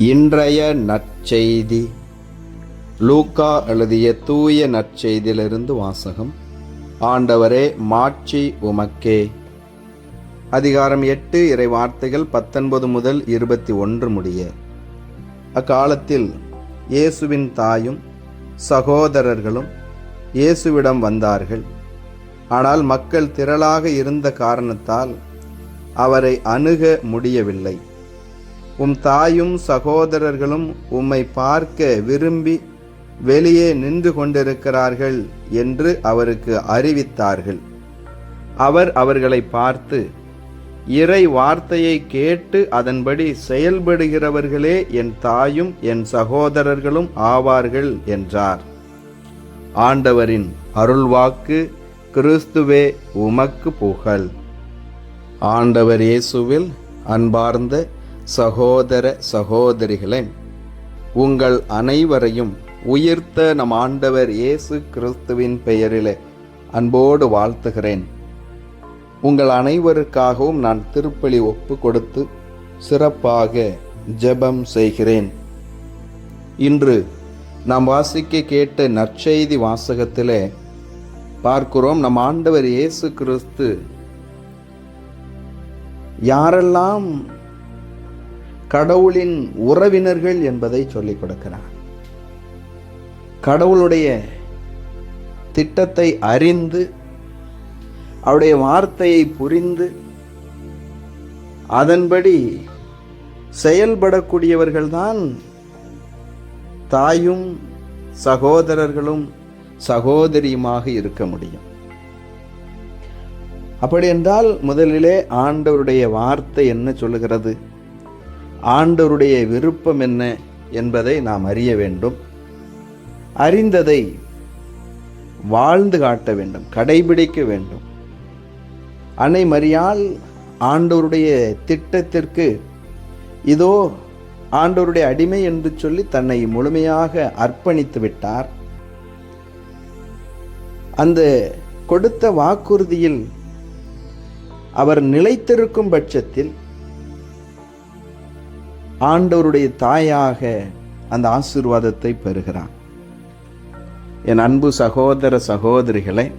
இன்றைய நற்செய்தி. லூக்கா எழுதிய தூய நற்செய்தியிலிருந்து வாசகம். ஆண்டவரே மாட்சி உமக்கே. அதிகாரம் எட்டு இறை வார்த்தைகள் பத்தொன்பது முதல் இருபத்தி ஒன்று முடிய. அக்காலத்தில் இயேசுவின் தாயும் சகோதரர்களும் இயேசுவிடம் வந்தார்கள். ஆனால் மக்கள் திரளாக இருந்த காரணத்தால் அவரை அணுக முடியவில்லை. உம் தாயும் சகோதரர்களும் உம்மை பார்க்க விரும்பி வெளியே நின்று கொண்டிருக்கிறார்கள் என்று அவருக்கு அறிவித்தார்கள். அவர் அவர்களை பார்த்து இறை வார்த்தையை கேட்டு அதன்படி செயல்படுகிறவர்களே என் தாயும் என் சகோதரர்களும் ஆவார்கள் என்றார். ஆண்டவரின் அருள்வாக்கு கிறிஸ்துவே உமக்கு புகழ். ஆண்டவர் இயேசுவில் அன்பார்ந்த சகோதர சகோதரிகளே உங்கள் அனைவரையும் உயிர்த்த நம் ஆண்டவர் இயேசு கிறிஸ்துவின் பெயரிலே அன்போடு வாழ்த்துகிறேன். உங்கள் அனைவருக்காகவும் நான் திருப்பலி ஒப்பு கொடுத்து சிறப்பாக ஜெபம் செய்கிறேன். இன்று நாம் வாசிக்க கேட்ட நற்செய்தி வாசகத்திலே பார்க்கிறோம் நம் ஆண்டவர் இயேசு கிறிஸ்து யாரெல்லாம் கடவுளின் உறவினர்கள் என்பதை சொல்லிக் கொடுக்கிறார். கடவுளுடைய திட்டத்தை அறிந்து அவருடைய வார்த்தையை புரிந்து அதன்படி செயல்படக்கூடியவர்கள்தான் தாயும் சகோதரர்களும் சகோதரியுமாக இருக்க முடியும். அப்படி என்றால் முதலிலே ஆண்டவருடைய வார்த்தை என்ன சொல்லுகிறது? ஆண்டவருடைய விருப்பம் என்ன என்பதை நாம் அறிய வேண்டும். அறிந்ததை வாழ்ந்து காட்ட வேண்டும் கடைபிடிக்க வேண்டும். அன்னை மறியால் ஆண்டவருடைய திட்டத்திற்கு இதோ ஆண்டவருடைய அடிமை என்று சொல்லி தன்னை முழுமையாக அர்ப்பணித்து விட்டார். அந்த கொடுத்த வாக்குறுதியில் அவர் நிலைத்திருக்கும் பட்சத்தில் ஆண்டவருடைய தாயாக அந்த ஆசீர்வாதத்தை பெறுகிறான். என் அன்பு சகோதர சகோதரிகளை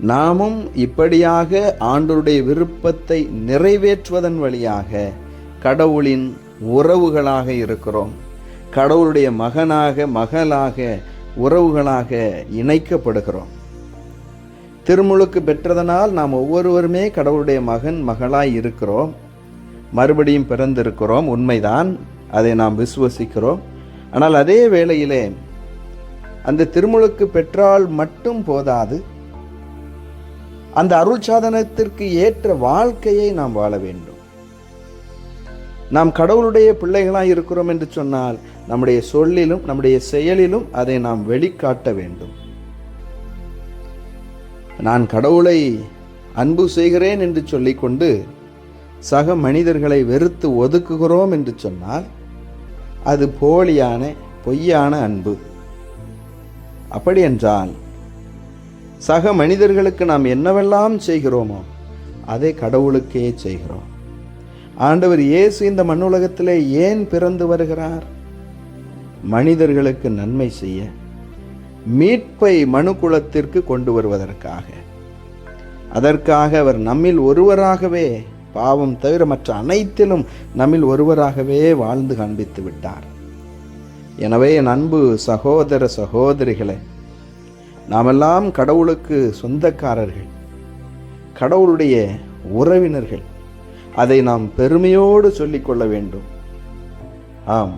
நாமும் இப்படியாக ஆண்டோருடைய விருப்பத்தை நிறைவேற்றுவதன் வழியாக கடவுளின் உறவுகளாக இருக்கிறோம். கடவுளுடைய மகனாக மகளாக உறவுகளாக இணைக்கப்படுகிறோம். திருமுழுக்கு பெற்றதனால் நாம் ஒவ்வொருவருமே கடவுளுடைய மகன் மகளாய் இருக்கிறோம். மறுபடியும் பிறந்திருக்கிறோம் உண்மைதான். அதை நாம் விசுவசிக்கிறோம். ஆனால் அதே வேளையிலே அந்த திருமுழுக்கு பெற்றால் மட்டும் போதாது அந்த அருள் சாதனத்திற்கு ஏற்ற வாழ்க்கையை நாம் வாழ வேண்டும். நாம் கடவுளுடைய பிள்ளைகளாக இருக்கிறோம் என்று சொன்னால் நம்முடைய சொல்லிலும் நம்முடைய செயலிலும் அதை நாம் வெளிக்காட்ட வேண்டும். நான் கடவுளை அன்பு செய்கிறேன் என்று சொல்லிக்கொண்டு சக மனிதர்களை வெறுத்து ஒதுக்குகிறோம் என்று சொன்னால் அது போலியான பொய்யான அன்பு. அப்படி என்றால் சக மனிதர்களுக்கு நாம் என்னவெல்லாம் செய்கிறோமோ அதை கடவுளுக்கே செய்கிறோம். ஆண்டவர் இயேசு இந்த மண்ணுலகத்திலே ஏன் பிறந்து வருகிறார்? மனிதர்களுக்கு நன்மை செய்ய மீட்பை மனுக்குலத்திற்கு கொண்டு வருவதற்காக. அதற்காக அவர் நம்மில் ஒருவராகவே பாவம் தவிர மற்ற அனைத்திலும் நம்மில் ஒருவராகவே வாழ்ந்து காண்பித்து விட்டார். எனவே என் அன்பு சகோதர சகோதரிகளே நாமெல்லாம் கடவுளுக்கு சொந்தக்காரர்கள் கடவுளுடைய உறவினர்கள். அதை நாம் பெருமையோடு சொல்லிக்கொள்ள வேண்டும். ஆம்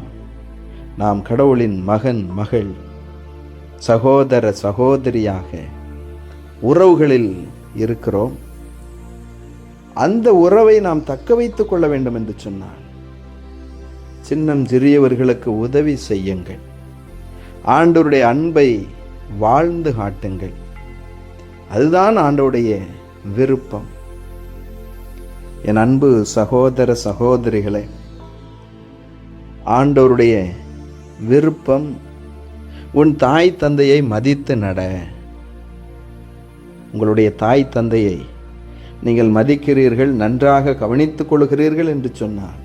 நாம் கடவுளின் மகன் மகள் சகோதர சகோதரியாக உறவுகளில் இருக்கிறோம். அந்த உறவை நாம் தக்க வைத்துக் கொள்ள வேண்டும் என்று சொன்னார் சின்னம் சிறியவர்களுக்கு உதவி செய்யுங்கள். ஆண்டோருடைய அன்பை வாழ்ந்து காட்டுங்கள். அதுதான் ஆண்டோடைய விருப்பம். என் அன்பு சகோதர சகோதரிகளே ஆண்டோருடைய விருப்பம் உன் தாய் தந்தையை மதித்து நட. உங்களுடைய தாய் தந்தையை நீங்கள் மதிக்கிறீர்கள் நன்றாக கவனித்துக் கொள்கிறீர்கள் என்று சொன்னார்.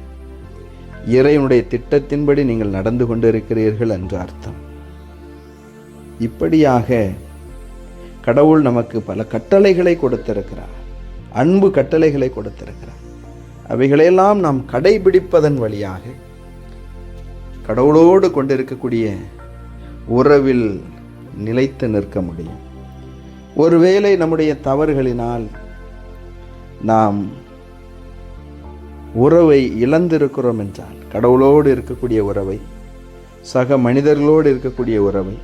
இறைவனுடைய திட்டத்தின்படி நீங்கள் நடந்து கொண்டிருக்கிறீர்கள் என்று அர்த்தம். இப்படியாக கடவுள் நமக்கு பல கட்டளைகளை கொடுத்திருக்கிறார். அன்பு கட்டளைகளை கொடுத்திருக்கிறார். அவைகளையெல்லாம் நாம் கடைபிடிப்பதன் வழியாக கடவுளோடு கொண்டிருக்கக்கூடிய உறவில் நிலைத்து நிற்க முடியும். ஒருவேளை நம்முடைய தவறுகளினால் நாம் உறவை இழந்திருக்கிறோம் என்றால் கடவுளோடு இருக்கக்கூடிய உறவை சக மனிதர்களோடு இருக்கக்கூடிய உறவை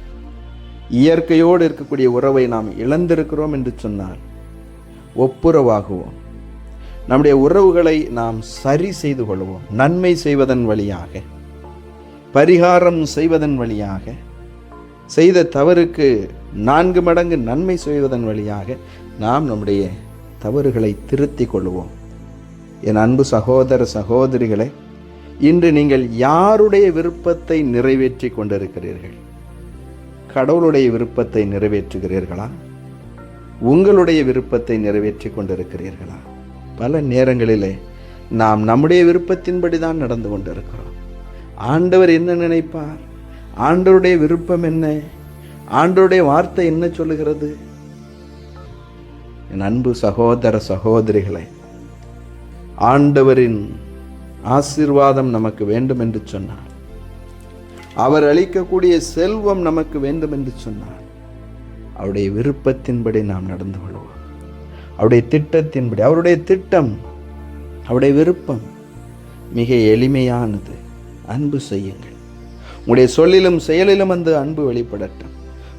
இயற்கையோடு இருக்கக்கூடிய உறவை நாம் இழந்திருக்கிறோம் என்று சொன்னால் ஒப்புரவாகுவோம். நம்முடைய உறவுகளை நாம் சரி செய்து கொள்வோம். நன்மை செய்வதன் வழியாக பரிகாரம் செய்வதன் வழியாக செய்த தவறுக்கு நான்கு மடங்கு நன்மை செய்வதன் வழியாக நாம் நம்முடைய தவறுகளை திருத்திக் கொள்வோம் என் அன்பு சகோதர சகோதரிகளை இன்று நீங்கள் யாருடைய விருப்பத்தை நிறைவேற்றி கொண்டிருக்கிறீர்கள்? கடவுளுடைய விருப்பத்தை நிறைவேற்றுகிறீர்களா? உங்களுடைய விருப்பத்தை நிறைவேற்றி கொண்டிருக்கிறீர்களா? பல நேரங்களிலே நாம் நம்முடைய விருப்பத்தின்படி தான் நடந்து கொண்டிருக்கிறோம். ஆண்டவர் என்ன நினைப்பார்? ஆண்டவருடைய விருப்பம் என்ன? ஆண்டவருடைய வார்த்தை என்ன சொல்லுகிறது? என் அன்பு சகோதர சகோதரிகளை ஆண்டவரின் ஆசீர்வாதம் நமக்கு வேண்டும் என்று சொன்னார். அவர் அளிக்கக்கூடிய செல்வம் நமக்கு வேண்டும் என்று சொன்னார். அவருடைய விருப்பத்தின்படி நாம் நடந்து கொள்வோம். அவருடைய திட்டத்தின்படி அவருடைய திட்டம் அவருடைய விருப்பம் மிக எளிமையானது. அன்பு செய்யுங்கள். உங்களுடைய சொல்லிலும் செயலிலும் அந்த அன்பு வெளிப்படட்டும்.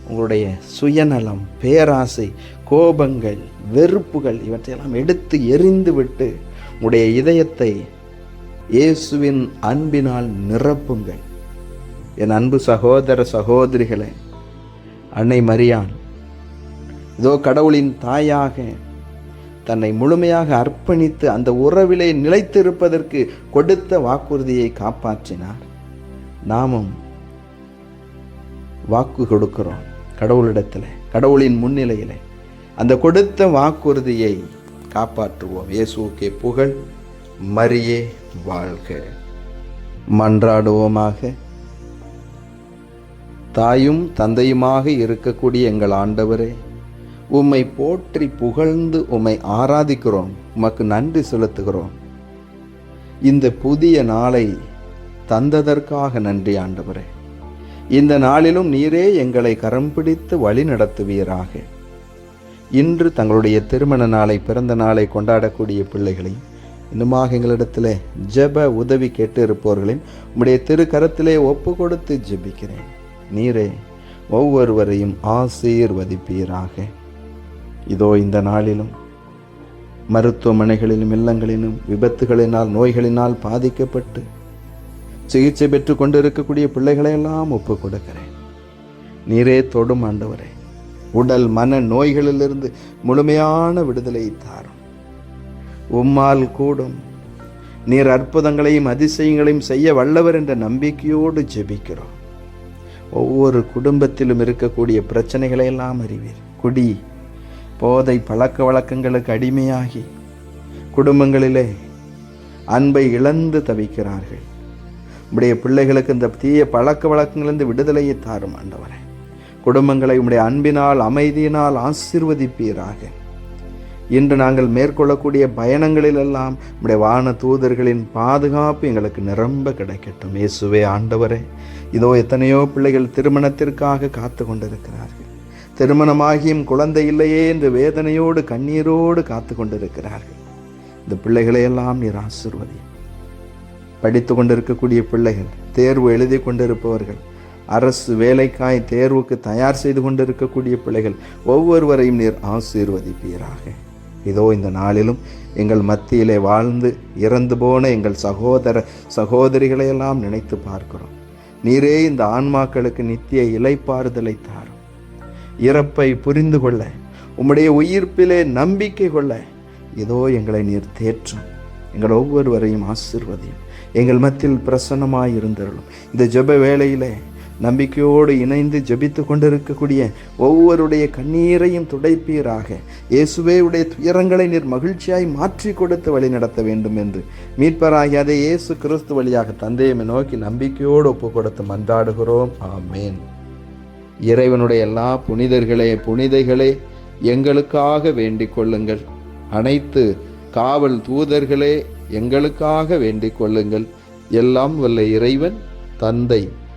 உங்களுடைய சுயநலம் பேராசை கோபங்கள் வெறுப்புகள் இவற்றையெல்லாம் எடுத்து எரிந்துவிட்டு உடைய இதயத்தை இயேசுவின் அன்பினால் நிரப்புங்கள். என் அன்பு சகோதர சகோதரிகளே அன்னை மரியான் இதோ கடவுளின் தாயாக தன்னை முழுமையாக அர்ப்பணித்து அந்த உறவிலே நிலைத்திருப்பதற்கு கொடுத்த வாக்குறுதியை காப்பாற்றினார். நாமும் வாக்கு கொடுக்கிறோம் கடவுளிடத்தில் கடவுளின் முன்னிலையிலே. அந்த கொடுத்த வாக்குறுதியை காப்பாற்றுவோம். இயேசுக்கே புகழ் மரியே வாழ்க. மன்றாடுவோமாக. தாயும் தந்தையுமாக இருக்கக்கூடிய எங்கள் ஆண்டவரே உம்மை போற்றி புகழ்ந்து உம்மை ஆராதிக்கிறோம். உமக்கு நன்றி செலுத்துகிறோம். இந்த புதிய நாளை தந்ததற்காக நன்றி ஆண்டவரே. இந்த நாளிலும் நீரே எங்களை கரம் பிடித்து வழி நடத்துவீராக இன்று தங்களுடைய திருமண நாளை பிறந்த நாளை கொண்டாடக்கூடிய பிள்ளைகளையும் இன்னுமாக எங்களிடத்தில் ஜெப உதவி கேட்டு இருப்பவர்களையும் உம்முடைய திருக்கரத்திலே ஒப்பு கொடுத்து ஜெபிக்கிறேன். நீரே ஒவ்வொருவரையும் ஆசீர்வதிப்பீராக. இதோ இந்த நாளிலும் மருத்துவமனைகளிலும் இல்லங்களிலும் விபத்துகளினால் நோய்களினால் பாதிக்கப்பட்டு சிகிச்சை பெற்று கொண்டிருக்கக்கூடிய பிள்ளைகளையெல்லாம் ஒப்பு கொடுக்கிறேன் நீரே தொடும் ஆண்டவரே. உடல் மன நோய்களிலிருந்து முழுமையான விடுதலை தாரும். உம்மால் கூடும். நீர் அற்புதங்களையும் அதிசயங்களையும் செய்ய வல்லவர் என்ற நம்பிக்கையோடு ஜெபிக்கிறோம். ஒவ்வொரு குடும்பத்திலும் இருக்கக்கூடிய பிரச்சனைகளை எல்லாம் அறிவீர். குடி போதை பழக்க வழக்கங்களுக்கு அடிமையாகி குடும்பங்களிலே அன்பை இழந்து தவிக்கிறார்கள். உம்முடைய பிள்ளைகளுக்கு இந்த தீய பழக்க வழக்கங்களிலிருந்து விடுதலையை தாரும் ஆண்டவரே. குடும்பங்களை உம்முடைய அன்பினால் அமைதியினால் ஆசிர்வதிப்பீராக. இன்று நாங்கள் மேற்கொள்ளக்கூடிய பயணங்களிலெல்லாம் உம்முடைய வான தூதர்களின் பாதுகாப்பு எங்களுக்கு நிரம்ப கிடைக்கட்டும். இயேசுவே ஆண்டவரே இதோ எத்தனையோ பிள்ளைகள் திருமணத்திற்காக காத்து கொண்டிருக்கிறார்கள் திருமணமாகியும் குழந்தை இல்லையே என்று வேதனையோடு கண்ணீரோடு காத்து கொண்டிருக்கிறார்கள் இந்த பிள்ளைகளையெல்லாம் நீர் ஆசிர்வதி. படித்து கொண்டிருக்கக்கூடிய பிள்ளைகள் தேர்வு எழுதி கொண்டிருப்பவர்கள் அரசு வேலைக்காய் தேர்வுக்கு தயார் செய்து கொண்டிருக்கக்கூடிய பிள்ளைகள் ஒவ்வொருவரையும் நீர் ஆசீர்வதிப்பீராக. இதோ இந்த நாளிலும் எங்கள் மத்தியிலே வாழ்ந்து இறந்து போன எங்கள் சகோதர சகோதரிகளையெல்லாம் நினைத்து பார்க்கிறோம். நீரே இந்த ஆன்மாக்களுக்கு நித்திய இலைப்பாறுதலை தாரும். இறப்பை புரிந்து கொள்ள உம்முடைய உயிர்ப்பிலே நம்பிக்கை கொள்ள இதோ எங்களை நீர் தேற்றும். எங்கள் ஒவ்வொருவரையும் ஆசிர்வதியும். எங்கள் மத்தியில் பிரசன்னமாயிருந்தருளும் இந்த ஜெப வேளையிலே நம்பிக்கையோடு இணைந்து ஜபித்து கொண்டிருக்கக்கூடிய ஒவ்வொருடைய கண்ணீரையும் துடைப்பீராக. இயேசுவே உடைய துயரங்களை நீர் மகிழ்ச்சியாய் மாற்றி கொடுத்து வழி நடத்த வேண்டும் என்று. மீட்பராகிய அதை இயேசு கிறிஸ்து வழியாக தந்தையமை நோக்கி நம்பிக்கையோடு ஒப்பு கொடுத்து மன்றாடுகிறோம். ஆமேன். இறைவனுடைய எல்லா புனிதர்களே புனிதைகளே எங்களுக்காக வேண்டிக் கொள்ளுங்கள். அனைத்து காவல் தூதர்களே எங்களுக்காக வேண்டிக் கொள்ளுங்கள். எல்லாம் வல்ல இறைவன் தந்தை.